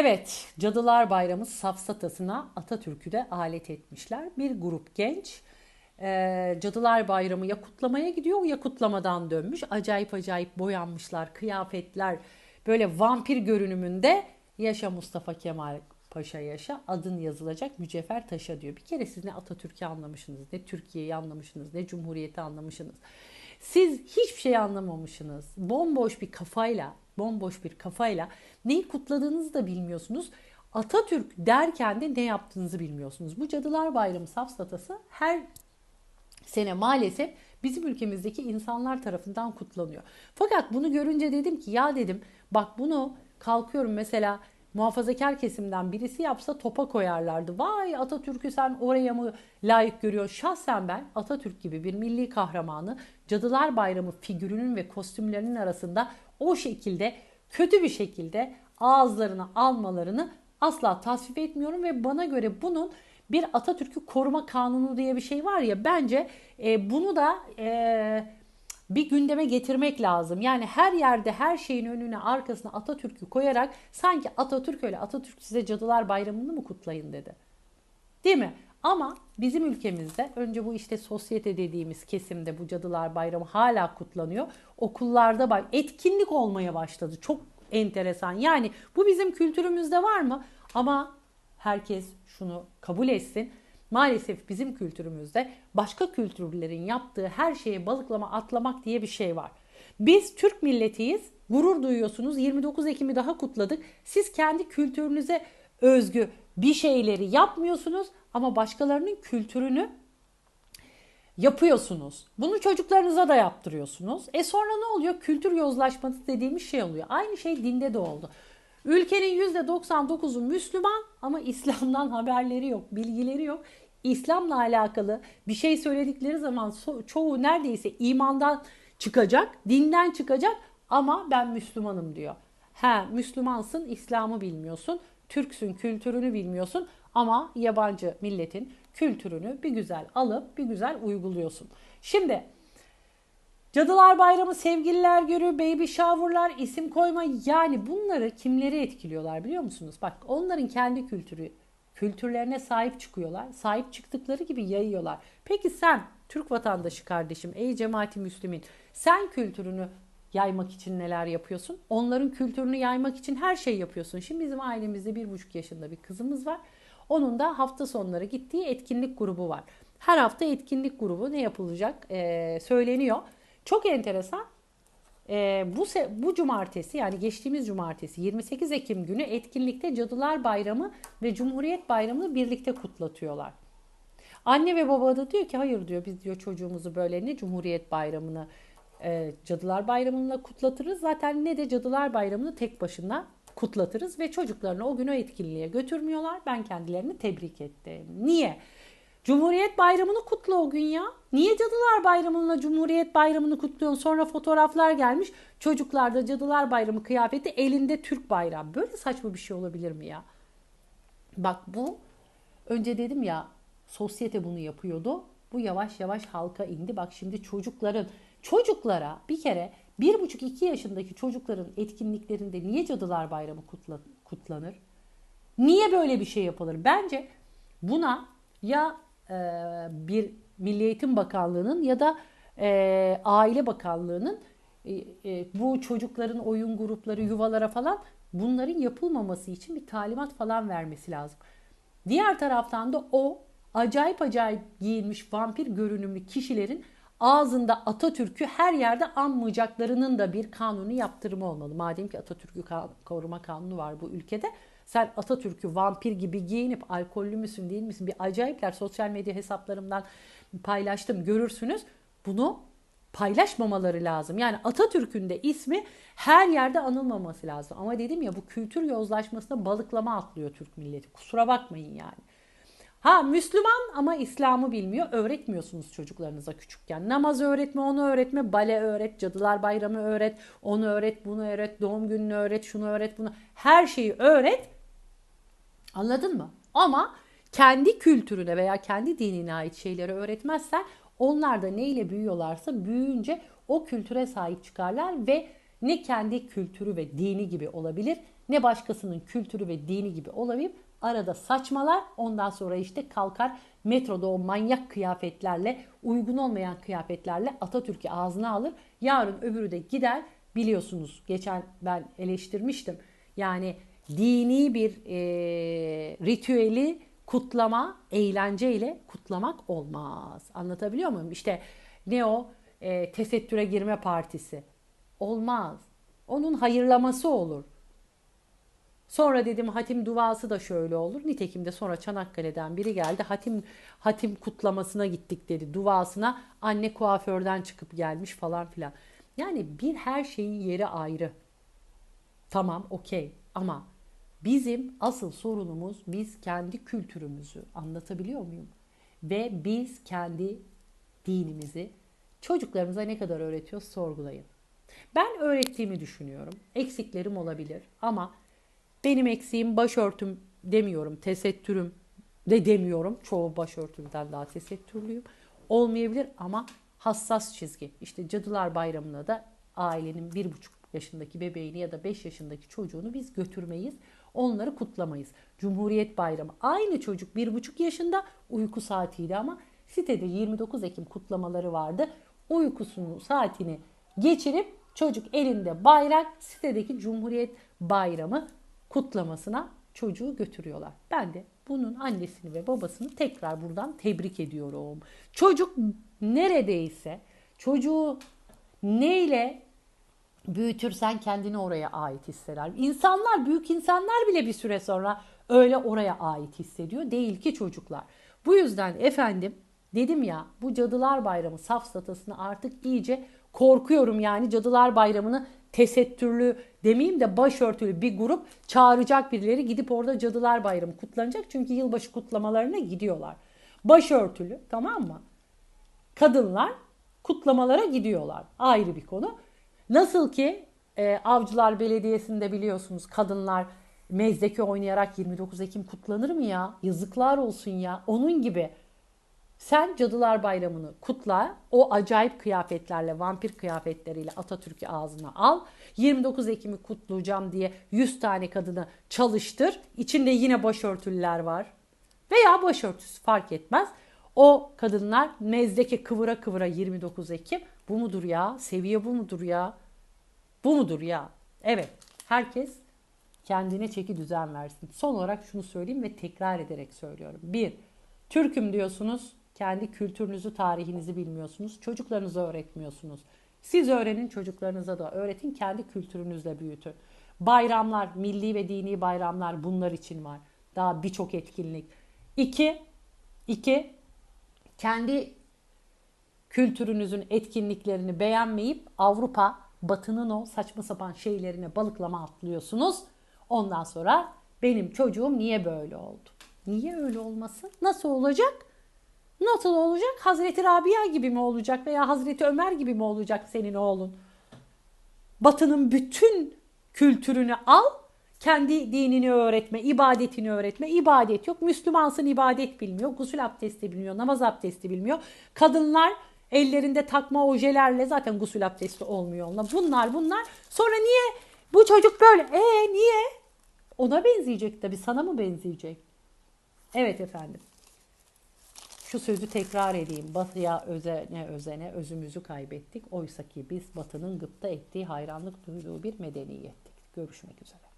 Evet, Cadılar Bayramı safsatasına Atatürk'ü de alet etmişler. Bir grup genç e, Cadılar Bayramı ya kutlamaya gidiyor ya kutlamadan dönmüş. Acayip acayip boyanmışlar, kıyafetler böyle vampir görünümünde yaşa Mustafa Kemal Paşa yaşa adın yazılacak mücevher taşa diyor. Bir kere siz ne Atatürk'ü anlamışsınız, ne Türkiye'yi anlamışsınız, ne Cumhuriyeti anlamışsınız. Siz hiçbir şey anlamamışsınız. Bomboş bir kafayla, bomboş bir kafayla neyi kutladığınızı da bilmiyorsunuz. Atatürk derken de ne yaptığınızı bilmiyorsunuz. Bu Cadılar Bayramı safsatası her sene maalesef bizim ülkemizdeki insanlar tarafından kutlanıyor. Fakat bunu görünce dedim ki ya dedim bak bunu kalkıyorum mesela muhafazakar kesimden birisi yapsa topa koyarlardı. Vay Atatürk'ü sen oraya mı layık görüyorsun? Şahsen ben Atatürk gibi bir milli kahramanı Cadılar Bayramı figürünün ve kostümlerinin arasında o şekilde kötü bir şekilde ağızlarına almalarını asla tasvip etmiyorum ve bana göre bunun bir Atatürk'ü koruma kanunu diye bir şey var ya bence e, bunu da e, bir gündeme getirmek lazım. Yani her yerde her şeyin önüne arkasına Atatürk'ü koyarak sanki Atatürk öyle Atatürk size Cadılar Bayramı'nı mı kutlayın dedi. Değil mi? Ama bizim ülkemizde önce bu işte sosyete dediğimiz kesimde bu Cadılar Bayramı hala kutlanıyor. Okullarda etkinlik olmaya başladı. Çok enteresan. Yani bu bizim kültürümüzde var mı? Ama herkes şunu kabul etsin. Maalesef bizim kültürümüzde başka kültürlerin yaptığı her şeye balıklama atlamak diye bir şey var. Biz Türk milletiyiz. Gurur duyuyorsunuz. 29 Ekim'i daha kutladık. Siz kendi kültürünüze özgü bir şeyleri yapmıyorsunuz ama başkalarının kültürünü yapıyorsunuz. Bunu çocuklarınıza da yaptırıyorsunuz. E sonra ne oluyor? Kültür yozlaşması dediğimiz şey oluyor. Aynı şey dinde de oldu. Ülkenin %99'u Müslüman ama İslam'dan haberleri yok, bilgileri yok. İslam'la alakalı bir şey söyledikleri zaman çoğu neredeyse imandan çıkacak, dinden çıkacak ama ben Müslümanım diyor. He Müslümansın, İslam'ı bilmiyorsun, Türksün, kültürünü bilmiyorsun ama yabancı milletin kültürünü bir güzel alıp bir güzel uyguluyorsun. Şimdi Cadılar Bayramı, sevgililer günü, baby shower'lar, isim koyma yani bunları kimleri etkiliyorlar biliyor musunuz? Bak onların kendi kültürü, kültürlerine sahip çıkıyorlar. Sahip çıktıkları gibi yayıyorlar. Peki sen Türk vatandaşı kardeşim, ey cemaati müslümin sen kültürünü yaymak için neler yapıyorsun? Onların kültürünü yaymak için her şey yapıyorsun. Şimdi bizim ailemizde bir buçuk yaşında bir kızımız var. Onun da hafta sonları gittiği etkinlik grubu var. Her hafta etkinlik grubu ne yapılacak ee, söyleniyor. Çok enteresan. Ee, bu bu cumartesi yani geçtiğimiz cumartesi 28 Ekim günü etkinlikte Cadılar Bayramı ve Cumhuriyet Bayramı'nı birlikte kutlatıyorlar. Anne ve baba da diyor ki hayır diyor biz diyor çocuğumuzu böyle ne Cumhuriyet Bayramı'nı e, Cadılar Bayramı'nla kutlatırız. Zaten ne de Cadılar Bayramı'nı tek başına kutlatırız ve çocuklarını o gün o etkinliğe götürmüyorlar. Ben kendilerini tebrik ettim. Niye? Cumhuriyet Bayramı'nı kutla o gün ya. Niye Cadılar Bayramı'nla Cumhuriyet Bayramı'nı kutluyorsun? Sonra fotoğraflar gelmiş. Çocuklarda Cadılar Bayramı kıyafeti elinde Türk bayrağı. Böyle saçma bir şey olabilir mi ya? Bak bu önce dedim ya sosyete bunu yapıyordu. Bu yavaş yavaş halka indi. Bak şimdi çocukların çocuklara bir kere bir buçuk iki yaşındaki çocukların etkinliklerinde niye Cadılar Bayramı kutla, kutlanır? Niye böyle bir şey yapılır? Bence buna ya e, bir Milli Eğitim Bakanlığı'nın ya da e, Aile Bakanlığı'nın e, e, bu çocukların oyun grupları, yuvalara falan bunların yapılmaması için bir talimat falan vermesi lazım. Diğer taraftan da o acayip acayip giyinmiş vampir görünümlü kişilerin ağzında Atatürk'ü her yerde anmayacaklarının da bir kanuni yaptırımı olmalı. Madem ki Atatürk'ü koruma kanunu var bu ülkede. Sen Atatürk'ü vampir gibi giyinip alkollü müsün değil misin? Bir acayipler sosyal medya hesaplarımdan paylaştım görürsünüz. Bunu paylaşmamaları lazım. Yani Atatürk'ün de ismi her yerde anılmaması lazım. Ama dedim ya bu kültür yozlaşmasına balıklama atlıyor Türk milleti. Kusura bakmayın yani. Ha Müslüman ama İslam'ı bilmiyor. Öğretmiyorsunuz çocuklarınıza küçükken. Namaz öğretme, onu öğretme, bale öğret, cadılar bayramı öğret, onu öğret, bunu öğret, doğum gününü öğret, şunu öğret, bunu. Her şeyi öğret. Anladın mı? Ama kendi kültürüne veya kendi dinine ait şeyleri öğretmezsen onlar da neyle büyüyorlarsa büyüyünce o kültüre sahip çıkarlar ve ne kendi kültürü ve dini gibi olabilir ne başkasının kültürü ve dini gibi olamayıp arada saçmalar. Ondan sonra işte kalkar metroda o manyak kıyafetlerle, uygun olmayan kıyafetlerle Atatürk'ü ağzına alır. Yarın öbürü de gider. Biliyorsunuz geçen ben eleştirmiştim. Yani dini bir e, ritüeli kutlama, eğlenceyle kutlamak olmaz. Anlatabiliyor muyum? İşte ne o? E, tesettüre girme partisi. Olmaz. Onun hayırlaması olur. Sonra dedim hatim duası da şöyle olur. Nitekim de sonra Çanakkale'den biri geldi. Hatim hatim kutlamasına gittik dedi. Duasına anne kuaförden çıkıp gelmiş falan filan. Yani bir her şeyin yeri ayrı. Tamam okey ama bizim asıl sorunumuz biz kendi kültürümüzü anlatabiliyor muyum? Ve biz kendi dinimizi çocuklarımıza ne kadar öğretiyoruz sorgulayın. Ben öğrettiğimi düşünüyorum. Eksiklerim olabilir ama benim eksiğim başörtüm demiyorum, tesettürüm de demiyorum. Çoğu başörtümden daha tesettürlüyüm. Olmayabilir ama hassas çizgi. İşte Cadılar Bayramı'na da ailenin bir buçuk yaşındaki bebeğini ya da 5 yaşındaki çocuğunu biz götürmeyiz. Onları kutlamayız. Cumhuriyet Bayramı. Aynı çocuk bir buçuk yaşında uyku saatiydi ama sitede 29 Ekim kutlamaları vardı. Uykusunu saatini geçirip çocuk elinde bayrak sitedeki Cumhuriyet Bayramı kutlamasına çocuğu götürüyorlar. Ben de bunun annesini ve babasını tekrar buradan tebrik ediyorum. Çocuk neredeyse çocuğu neyle büyütürsen kendini oraya ait hisseder. İnsanlar, büyük insanlar bile bir süre sonra öyle oraya ait hissediyor. Değil ki çocuklar. Bu yüzden efendim dedim ya bu Cadılar Bayramı safsatasını artık iyice korkuyorum yani Cadılar Bayramı'nı tesettürlü demeyeyim de başörtülü bir grup çağıracak birileri gidip orada Cadılar Bayramı kutlanacak. Çünkü yılbaşı kutlamalarına gidiyorlar. Başörtülü tamam mı? Kadınlar kutlamalara gidiyorlar. Ayrı bir konu. Nasıl ki e, Avcılar Belediyesi'nde biliyorsunuz kadınlar mezdeki oynayarak 29 Ekim kutlanır mı ya? Yazıklar olsun ya. Onun gibi sen Cadılar Bayramı'nı kutla. O acayip kıyafetlerle, vampir kıyafetleriyle Atatürk'ü ağzına al. 29 Ekim'i kutlayacağım diye 100 tane kadını çalıştır. İçinde yine başörtüler var. Veya başörtüsü fark etmez. O kadınlar mezdeki kıvıra kıvıra 29 Ekim. Bu mudur ya? Seviye bu mudur ya? Bu mudur ya? Evet. Herkes kendine çeki düzen versin. Son olarak şunu söyleyeyim ve tekrar ederek söylüyorum. Bir, Türk'üm diyorsunuz. Kendi kültürünüzü, tarihinizi bilmiyorsunuz. Çocuklarınıza öğretmiyorsunuz. Siz öğrenin, çocuklarınıza da öğretin. Kendi kültürünüzle büyütün. Bayramlar, milli ve dini bayramlar bunlar için var. Daha birçok etkinlik. İki, iki, kendi kültürünüzün etkinliklerini beğenmeyip Avrupa, Batı'nın o saçma sapan şeylerine balıklama atlıyorsunuz. Ondan sonra benim çocuğum niye böyle oldu? Niye öyle olmasın? Nasıl olacak? Nasıl olacak? Hazreti Rabia gibi mi olacak veya Hazreti Ömer gibi mi olacak senin oğlun? Batı'nın bütün kültürünü al, kendi dinini öğretme, ibadetini öğretme. İbadet yok. Müslümansın ibadet bilmiyor. Gusül abdesti bilmiyor. Namaz abdesti bilmiyor. Kadınlar ellerinde takma ojelerle zaten gusül abdesti olmuyor onunla. Bunlar bunlar. Sonra niye bu çocuk böyle? E niye? Ona benzeyecek tabii. Sana mı benzeyecek? Evet efendim. Şu sözü tekrar edeyim. Batıya özene özene özümüzü kaybettik. Oysa ki biz Batı'nın gıpta ettiği, hayranlık duyduğu bir medeniyettik. Görüşmek üzere.